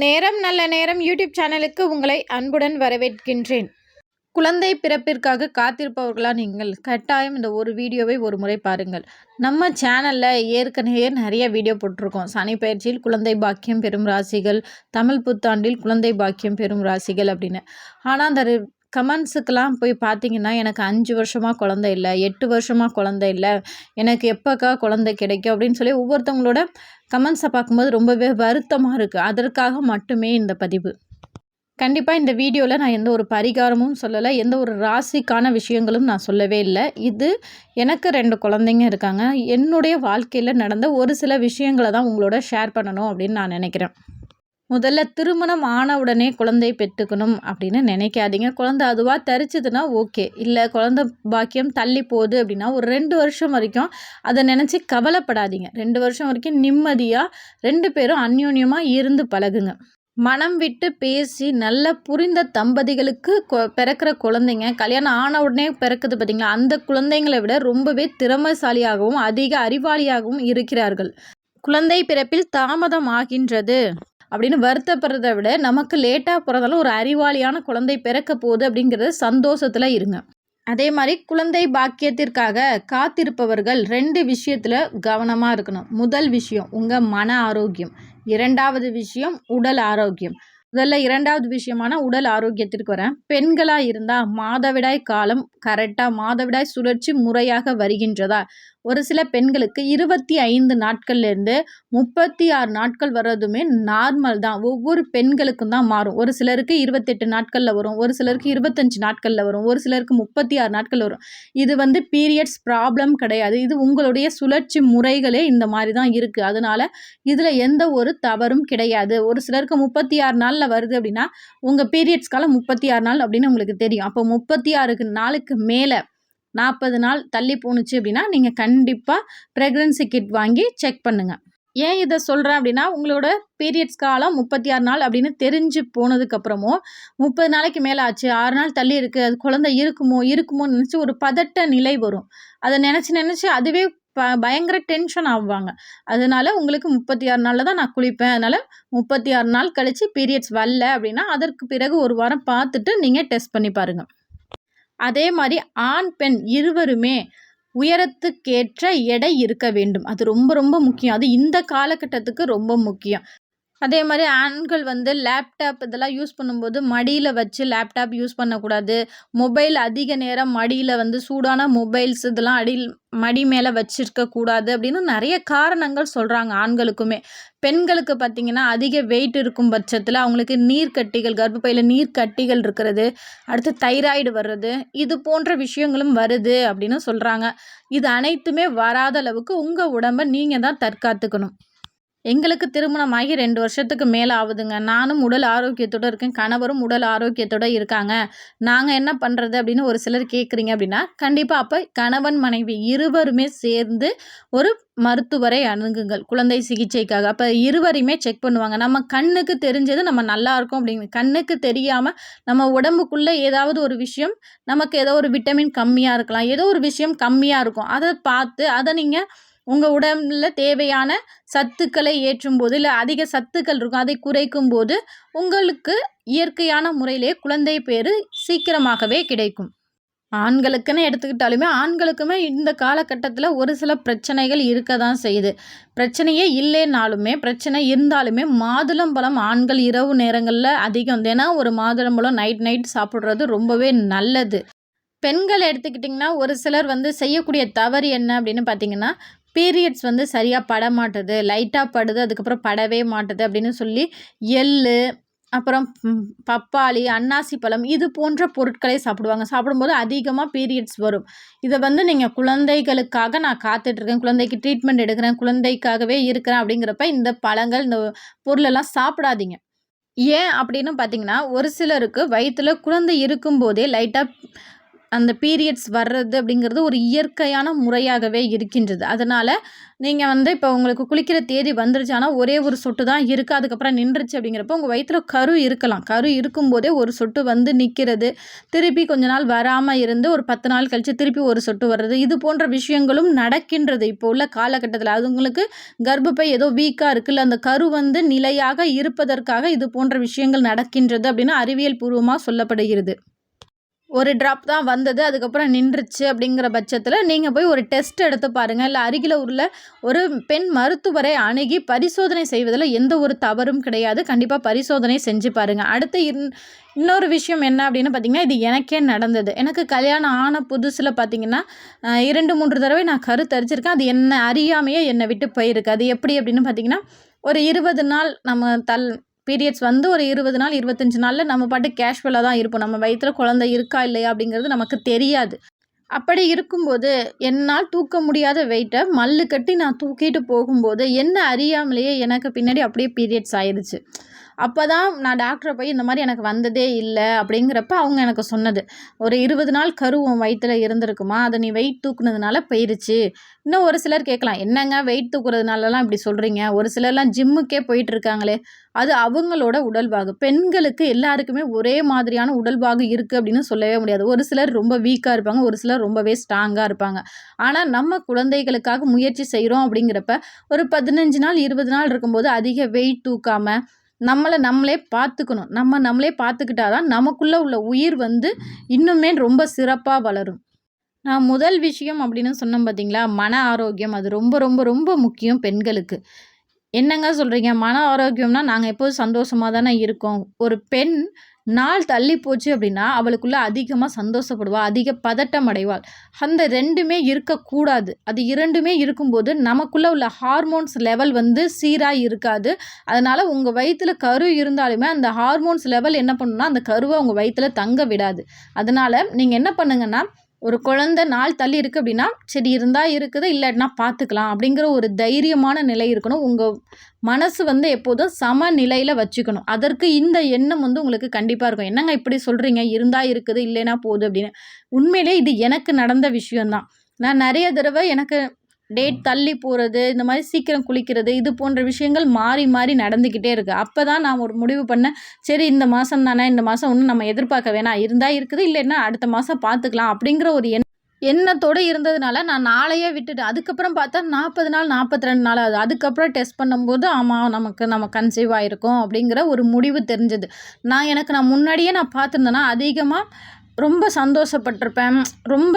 நேரம் நல்ல நேரம் யூடியூப் சேனலுக்கு உங்களை அன்புடன் வரவேற்கின்றேன். குழந்தை பிறப்பிற்காக காத்திருப்பவர்களா நீங்கள் கட்டாயம் இந்த ஒரு வீடியோவை ஒரு முறை பாருங்கள். நம்ம சேனலில் ஏற்கனவே நிறைய வீடியோ போட்டிருக்கோம். சனி பயிற்சியில் குழந்தை பாக்கியம் பெறும் ராசிகள் தமிழ் புத்தாண்டில் குழந்தை பாக்கியம் பெறும் ராசிகள் அப்படின்னு. ஆனால் அந்த கமெண்ட்ஸுக்கெல்லாம் போய் பார்த்தீங்கன்னா எனக்கு அஞ்சு வருஷமாக குழந்த இல்லை எட்டு வருஷமாக குழந்த இல்லை எனக்கு எப்போக்கா குழந்தை கிடைக்கும் அப்படின்னு சொல்லி ஒவ்வொருத்தவங்களோட கமெண்ட்ஸை பார்க்கும்போது ரொம்பவே வருத்தமாக இருக்குது அதற்காக மட்டுமே இந்த பதிவு. கண்டிப்பாக இந்த வீடியோவில் நான் எந்த ஒரு பரிகாரமும் சொல்லலை எந்த ஒரு ராசிக்கான விஷயங்களும் நான் சொல்லவே இல்லை. இது எனக்கு ரெண்டு குழந்தைங்க இருக்காங்க. என்னுடைய வாழ்க்கையில் நடந்த ஒரு சில விஷயங்களை தான் உங்களோட ஷேர் பண்ணணும் அப்படின்னு நான் நினைக்கிறேன். முதல்ல திருமணம் ஆன உடனே குழந்தை பெற்றுக்கணும் அப்படின்னு நினைக்காதீங்க. குழந்தை அதுவாக தரிச்சதுன்னா ஓகே. இல்லை குழந்தை பாக்கியம் தள்ளி போகுது அப்படின்னா ஒரு ரெண்டு வருஷம் வரைக்கும் அதை நினச்சி கவலைப்படாதீங்க. ரெண்டு வருஷம் வரைக்கும் நிம்மதியாக ரெண்டு பேரும் அந்யோன்யமாக இருந்து பழகுங்க. மனம் விட்டு பேசி நல்ல புரிந்த தம்பதிகளுக்கு பிறக்கிற குழந்தைங்க கல்யாணம் ஆன உடனே பிறக்குது பார்த்திங்களா அந்த குழந்தைங்களை விட ரொம்பவே திறமைசாலியாகவும் அதிக அறிவாளியாகவும் இருக்கிறார்கள். குழந்தை பிறப்பில் தாமதம் ஆகின்றது அப்படின்னு வருத்தப்படுறத விட நமக்கு லேட்டாக பிறந்தாலும் ஒரு அறிவாளியான குழந்தை பிறக்க போகுது அப்படிங்கிறது சந்தோஷத்தில் இருங்க. அதே மாதிரி குழந்தை பாக்கியத்திற்காக காத்திருப்பவர்கள் ரெண்டு விஷயத்தில் கவனமாக இருக்கணும். முதல் விஷயம் உங்கள் மன ஆரோக்கியம். இரண்டாவது விஷயம் உடல் ஆரோக்கியம். முதல்ல இரண்டாவது விஷயமான உடல் ஆரோக்கியத்திற்கு வரேன். பெண்களாக இருந்தால் மாதவிடாய் காலம் கரெக்டாக மாதவிடாய் சுழற்சி முறையாக வருகின்றதா? ஒரு சில பெண்களுக்கு இருபத்தி ஐந்து நாட்கள்லேருந்து முப்பத்தி ஆறு நாட்கள் வர்றதுமே நார்மல் தான். ஒவ்வொரு பெண்களுக்கும் தான் மாறும். ஒரு சிலருக்கு இருபத்தெட்டு நாட்களில் வரும் ஒரு சிலருக்கு இருபத்தஞ்சு நாட்களில் வரும் ஒரு சிலருக்கு முப்பத்தி ஆறு நாட்கள் வரும். இது வந்து பீரியட்ஸ் ப்ராப்ளம் கிடையாது. இது உங்களுடைய சுழற்சி முறைகளே இந்த மாதிரி தான் இருக்குது அதனால் இதில் எந்த ஒரு தவறும் கிடையாது. ஒரு சிலருக்கு முப்பத்தி ஆறு நாள் நாளில் வருது அப்படின்னா உங்கள் பீரியட்ஸ் காலம் முப்பத்தி ஆறு நாள் அப்படின்னு உங்களுக்கு தெரியும். அப்போ முப்பத்தி ஆறுக்கு நாளுக்கு மேலே நாற்பது நாள் தள்ளி போணுச்சு அப்படின்னா நீங்கள் கண்டிப்பாக ப்ரெக்னன்சி கிட் வாங்கி செக் பண்ணுங்கள் ஏன் இதை சொல்கிறேன் அப்படின்னா உங்களோட பீரியட்ஸ் காலம் முப்பத்தி ஆறு நாள் அப்படின்னு தெரிஞ்சு போனதுக்கப்புறமோ முப்பது நாளைக்கு மேலே ஆச்சு ஆறு நாள் தள்ளி இருக்குது அது குழந்தை இருக்குமோ இருக்குமோன்னு நினச்சி ஒரு பதட்ட நிலை வரும். அதை நினச்சி நினச்சி அதுவே ப பயங்கர டென்ஷன் ஆவாங்க. அதனால உங்களுக்கு முப்பத்தி ஆறு நாளில் தான் நான் குளிப்பேன். அதனால் முப்பத்தி ஆறு நாள் கழித்து பீரியட்ஸ் வரல அப்படின்னா அதற்கு பிறகு ஒரு வாரம் பார்த்துட்டு நீங்கள் டெஸ்ட் பண்ணி பாருங்கள் அதே மாதிரி ஆண் பெண் இருவருமே உயரத்துக்கேற்ற எடை இருக்க வேண்டும். அது ரொம்ப ரொம்ப முக்கியம். அது இந்த காலகட்டத்துக்கு ரொம்ப முக்கியம். அதே மாதிரி ஆண்கள் வந்து லேப்டாப் இதெல்லாம் யூஸ் பண்ணும்போது மடியில் வச்சு லேப்டாப் யூஸ் பண்ணக்கூடாது. மொபைல் அதிக நேரம் மடியில் வந்து சூடான மொபைல்ஸ் இதெல்லாம் அடியில் மடி மேலே வச்சிருக்கக்கூடாது அப்படின்னு நிறைய காரணங்கள் சொல்கிறாங்க ஆண்களுக்குமே. பெண்களுக்கு பார்த்திங்கன்னா அதிக வெயிட் இருக்கும் பட்சத்தில் அவங்களுக்கு நீர் கட்டிகள் கர்ப்பப்பையில் நீர் கட்டிகள் இருக்கிறது அடுத்து தைராய்டு வர்றது இது போன்ற விஷயங்களும் வருது அப்படின்னு சொல்கிறாங்க இது அனைத்துமே வராத அளவுக்கு உங்கள் உடம்பை நீங்கள் தான் தற்காத்துக்கணும். எங்களுக்கு திருமணம் ஆகி ரெண்டு வருஷத்துக்கு மேலே ஆகுதுங்க. நானும் உடல் ஆரோக்கியத்தோடு இருக்கேன். கணவரும் உடல் ஆரோக்கியத்தோடு இருக்காங்க. நாங்கள் என்ன பண்ணுறது அப்படின்னு ஒரு சிலர் கேட்குறீங்க அப்படின்னா கண்டிப்பாக அப்போ கணவன் மனைவி இருவருமே சேர்ந்து ஒரு மருத்துவரை அணுகுங்கள். குழந்தை சிகிச்சைக்காக. அப்போ இருவரையுமே செக் பண்ணுவாங்க. நம்ம கண்ணுக்கு தெரிஞ்சது நம்ம நல்லா இருக்கும் அப்படிங்க கண்ணுக்கு தெரியாமல் நம்ம உடம்புக்குள்ளே ஏதாவது ஒரு விஷயம் நமக்கு ஏதோ ஒரு விட்டமின் கம்மியாக இருக்கலாம். ஏதோ ஒரு விஷயம் கம்மியாக இருக்கும். அதை பார்த்து அதை நீங்கள் உங்கள் உடம்புல தேவையான சத்துக்களை ஏற்றும் போது இல்லை அதிக சத்துக்கள் இருக்கும் அதை குறைக்கும் போது உங்களுக்கு இயற்கையான முறையிலே குழந்தை பேர் சீக்கிரமாகவே கிடைக்கும். ஆண்களுக்குன்னு எடுத்துக்கிட்டாலுமே ஆண்களுக்குமே இந்த காலகட்டத்தில் ஒரு சில பிரச்சனைகள் இருக்க தான் செய்யுது. பிரச்சனையே இல்லைனாலுமே பிரச்சனை இருந்தாலுமே மாதுளம்பழம் ஆண்கள் இரவு நேரங்களில் அதிகம். ஏன்னா ஒரு மாதுளம்பழம் நைட் நைட் சாப்பிட்றது ரொம்பவே நல்லது. பெண்கள் எடுத்துக்கிட்டிங்கன்னா ஒரு சிலர் வந்து செய்யக்கூடிய தவறு என்ன அப்படின்னு பார்த்தீங்கன்னா பீரியட்ஸ் வந்து சரியாக பட மாட்டுது லைட்டாக படுது அதுக்கப்புறம் படவே மாட்டுது அப்படின்னு சொல்லி எள் அப்புறம் பப்பாளி அன்னாசி பழம் இது போன்ற பொருட்களை சாப்பிடுவாங்க. சாப்பிடும்போது அதிகமாக பீரியட்ஸ் வரும். இதை வந்து நீங்கள் குழந்தைகளுக்காக நான் காத்துட்ருக்கேன். குழந்தைக்கு ட்ரீட்மெண்ட் எடுக்கிறேன். குழந்தைக்காகவே இருக்கிறேன் அப்படிங்கிறப்ப இந்த பழங்கள் இந்த பொருளெல்லாம் சாப்பிடாதீங்க. ஏன் அப்படின்னு பார்த்தீங்கன்னா ஒரு சிலருக்கு வயிற்றில் குழந்தை இருக்கும்போதே லைட்டாக அந்த பீரியட்ஸ் வர்றது அப்படிங்கிறது ஒரு இயற்கையான முறையாகவே இருக்கின்றது. அதனால் நீங்கள் வந்து இப்போ உங்களுக்கு குளிக்கிற தேதி வந்துருச்சானா ஒரே ஒரு சொட்டு தான் இருக்குது அதுக்கப்புறம் நின்றுச்சு அப்படிங்கிறப்போ உங்கள் வயிற்றுல கரு இருக்கலாம். கரு இருக்கும்போதே ஒரு சொட்டு வந்து நிற்கிறது திருப்பி கொஞ்ச நாள் வராமல் இருந்து ஒரு பத்து நாள் கழித்து திருப்பி ஒரு சொட்டு வர்றது. இது போன்ற விஷயங்களும் நடக்கின்றது இப்போ உள்ள காலகட்டத்தில். அது உங்களுக்கு கர்ப்பப்பை ஏதோ வீக்காக இருக்குல்ல அந்த கரு வந்து நிலையாக இருப்பதற்காக இது போன்ற விஷயங்கள் நடக்கின்றது அப்படின்னு அறிவியல் பூர்வமாக சொல்லப்படுகிறது. ஒரு ட்ராப் தான் வந்தது அதுக்கப்புறம் நின்றுச்சு அப்படிங்கிற பட்சத்தில் நீங்கள் போய் ஒரு டெஸ்ட் எடுத்து பாருங்கள் இல்லை அருகில் உள்ள ஒரு பெண் மருத்துவரை அணுகி பரிசோதனை செய்வதில் எந்த ஒரு தவறும் கிடையாது. கண்டிப்பாக பரிசோதனை செஞ்சு பாருங்கள் அடுத்து இன் இன்னொரு விஷயம் என்ன அப்படின்னு பார்த்தீங்கன்னா இது எனக்கே நடந்தது. எனக்கு கல்யாணம் ஆன புதுசில் பார்த்தீங்கன்னா இரண்டு மூன்று தடவை நான் கருத்தரிச்சிருக்கேன் அது என்ன அறியாமையே என்னை விட்டு போயிருக்கு. அது எப்படி அப்படின்னு பார்த்தீங்கன்னா ஒரு இருபது நாள் நம்ம தல் பீரியட்ஸ் வந்து ஒரு இருபது நாள் இருபத்தஞ்சி நாளில் நம்ம பாட்டு கேஷுவலாக தான் இருப்போம். நம்ம வயிற்றில் குழந்தை இருக்கா இல்லையா அப்படிங்கிறது நமக்கு தெரியாது. அப்படி இருக்கும்போது என்னால் தூக்க முடியாத வெயிட்டை மல்லு கட்டி நான் தூக்கிட்டு போகும்போது என்ன அறியாமலேயே எனக்கு பின்னாடி அப்படியே பீரியட்ஸ் ஆயிடுச்சு அப்போ தான் நான் டாக்டரை போய் இந்த மாதிரி எனக்கு வந்ததே இல்லை அப்படிங்கிறப்ப அவங்க எனக்கு சொன்னது. ஒரு இருபது நாள் கரு உன் வயிற்றுல இருந்திருக்குமா? அதை நீ வெயிட் தூக்குனதுனால போயிருச்சு. இன்னும் ஒரு சிலர் கேட்கலாம் என்னங்க வெயிட் தூக்குறதுனாலலாம் இப்படி சொல்கிறீங்க ஒரு சிலர்லாம் ஜிம்முக்கே போயிட்டுருக்காங்களே அது அவங்களோட உடல்வாகு பெண்களுக்கு எல்லாருக்குமே ஒரே மாதிரியான உடல்வாகு இருக்குது அப்படின்னு சொல்லவே முடியாது. ஒரு சிலர் ரொம்ப வீக்காக இருப்பாங்க ஒரு சிலர் ரொம்பவே ஸ்ட்ராங்காக இருப்பாங்க. ஆனால் நம்ம குழந்தைகளுக்காக முயற்சி செய்கிறோம் அப்படிங்கிறப்ப ஒரு பதினஞ்சு நாள் இருபது நாள் இருக்கும்போது அதிக வெயிட் தூக்காமல் நம்மளை நம்மளே பார்த்துக்கணும். நம்ம நம்மளே பார்த்துக்கிட்டா தான் நமக்குள்ளே உள்ள உயிர் வந்து இன்னுமே ரொம்ப சிறப்பாக வளரும். நான் முதல் விஷயம் அப்படின்னு சொன்னேன் பார்த்தீங்களா மன ஆரோக்கியம். அது ரொம்ப ரொம்ப ரொம்ப முக்கியம் பெண்களுக்கு. என்னங்க சொல்கிறீங்க மன ஆரோக்கியம்னா நாங்கள் எப்போதும் சந்தோஷமாக தானே இருக்கோம். ஒரு பெண் நாள் தள்ளி போச்சு அப்படின்னா அவளுக்குள்ளே அதிகமாக சந்தோஷப்படுவாள் அதிக பதட்டம் அடைவாள் அந்த ரெண்டுமே இருக்கக்கூடாது. அது இரண்டுமே இருக்கும்போது நமக்குள்ளே உள்ள ஹார்மோன்ஸ் லெவல் வந்து சீராக இருக்காது. அதனால் உங்கள் வயிற்றில் கரு இருந்தாலுமே அந்த ஹார்மோன்ஸ் லெவல் என்ன பண்ணுன்னா அந்த கருவை உங்கள் வயிற்றில் தங்க விடாது. அதனால் நீங்கள் என்ன பண்ணுங்கன்னா ஒரு குழந்தை நாள் தள்ளி இருக்குது அப்படின்னா சரி இருந்தால் இருக்குது இல்லைன்னா பார்த்துக்கலாம் அப்படிங்கிற ஒரு தைரியமான நிலை இருக்கணும். உங்கள் மனசு வந்து எப்போதும் சம நிலையில் வச்சுக்கணும். அதற்கு இந்த எண்ணம் வந்து உங்களுக்கு கண்டிப்பாக இருக்கும். என்னங்க இப்படி சொல்கிறீங்க இருந்தால் இருக்குது இல்லைன்னா போகுது அப்படின்னு. உண்மையிலே இது எனக்கு நடந்த விஷயம்தான். நான் நிறைய தடவை எனக்கு டேட் தள்ளி போகிறது இந்த மாதிரி சீக்கிரம் குளிக்கிறது இது போன்ற விஷயங்கள் மாறி மாறி நடந்துக்கிட்டே இருக்குது அப்போ தான் நான் ஒரு முடிவு பண்ணேன் சரி இந்த மாதம் தானே இந்த மாதம் ஒன்றும் நம்ம எதிர்பார்க்க வேணாம். இருந்தால் இருக்குது இல்லைன்னா அடுத்த மாதம் பார்த்துக்கலாம் அப்படிங்கிற ஒரு எண்ணம் எண்ணத்தோடு இருந்ததுனால நான் நாளையே விட்டுட்டேன். அதுக்கப்புறம் பார்த்தா நாற்பது நாள் நாற்பத்தி ரெண்டு நாள் ஆகுது. அதுக்கப்புறம் டெஸ்ட் பண்ணும்போது ஆமாம் நமக்கு நம்ம கன்சீவ் ஆகிருக்கோம் அப்படிங்கிற ஒரு முடிவு தெரிஞ்சது. நான் எனக்கு நான் முன்னாடியே நான் பார்த்துருந்தேன்னா அதிகமாக ரொம்ப சந்தோஷப்பட்டிருப்பேன். ரொம்ப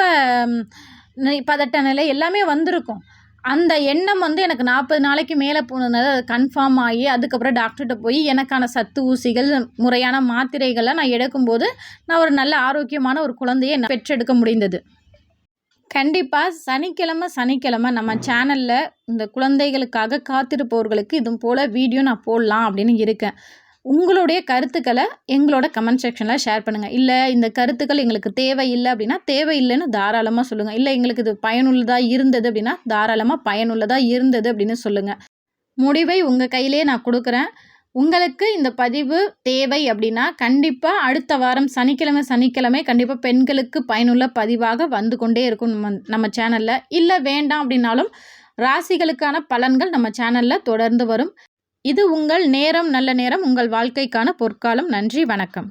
பதட்ட நிலை எல்லாமே வந்திருக்கும். அந்த எண்ணம் வந்து எனக்கு நாற்பது நாளைக்கு மேலே போனதுனால அது கன்ஃபார்ம் ஆகி அதுக்கப்புறம் டாக்டர்கிட்ட போய் எனக்கான சத்து ஊசிகள் முறையான மாத்திரைகளை நான் எடுக்கும்போது நான் ஒரு நல்ல ஆரோக்கியமான ஒரு குழந்தையை நான் பெற்றெடுக்க முடிந்தது. கண்டிப்பாக சனிக்கிழமை சனிக்கிழமை நம்ம சேனலில் இந்த குழந்தைகளுக்காக காத்திருப்பவர்களுக்கு இது போல் வீடியோ நான் போடலாம் அப்படின்னு இருக்கேன். உங்களுடைய கருத்துக்களை எங்களோட கமெண்ட் செக்ஷனில் ஷேர் பண்ணுங்கள் இல்லை இந்த கருத்துக்கள் எங்களுக்கு தேவையில்லை அப்படின்னா தேவையில்லைன்னு தாராளமாக சொல்லுங்கள் இல்லை எங்களுக்கு இது பயனுள்ளதாக இருந்தது அப்படின்னா தாராளமாக பயனுள்ளதாக இருந்தது அப்படின்னு சொல்லுங்கள் முடிவை உங்கள் கையிலே நான் கொடுக்குறேன். உங்களுக்கு இந்த பதிவு தேவை அப்படின்னா கண்டிப்பாக அடுத்த வாரம் சனிக்கிழமை சனிக்கிழமை கண்டிப்பாக பெண்களுக்கு பயனுள்ள பதிவாக வந்து கொண்டே இருக்கும் நம்ம நம்ம சேனலில் இல்லை வேண்டாம் அப்படின்னாலும் ராசிகளுக்கான பலன்கள் நம்ம சேனலில் தொடர்ந்து வரும். இது உங்கள் நேரம் நல்ல நேரம் உங்கள் வாழ்க்கைக்கான பொற்காலம். நன்றி வணக்கம்.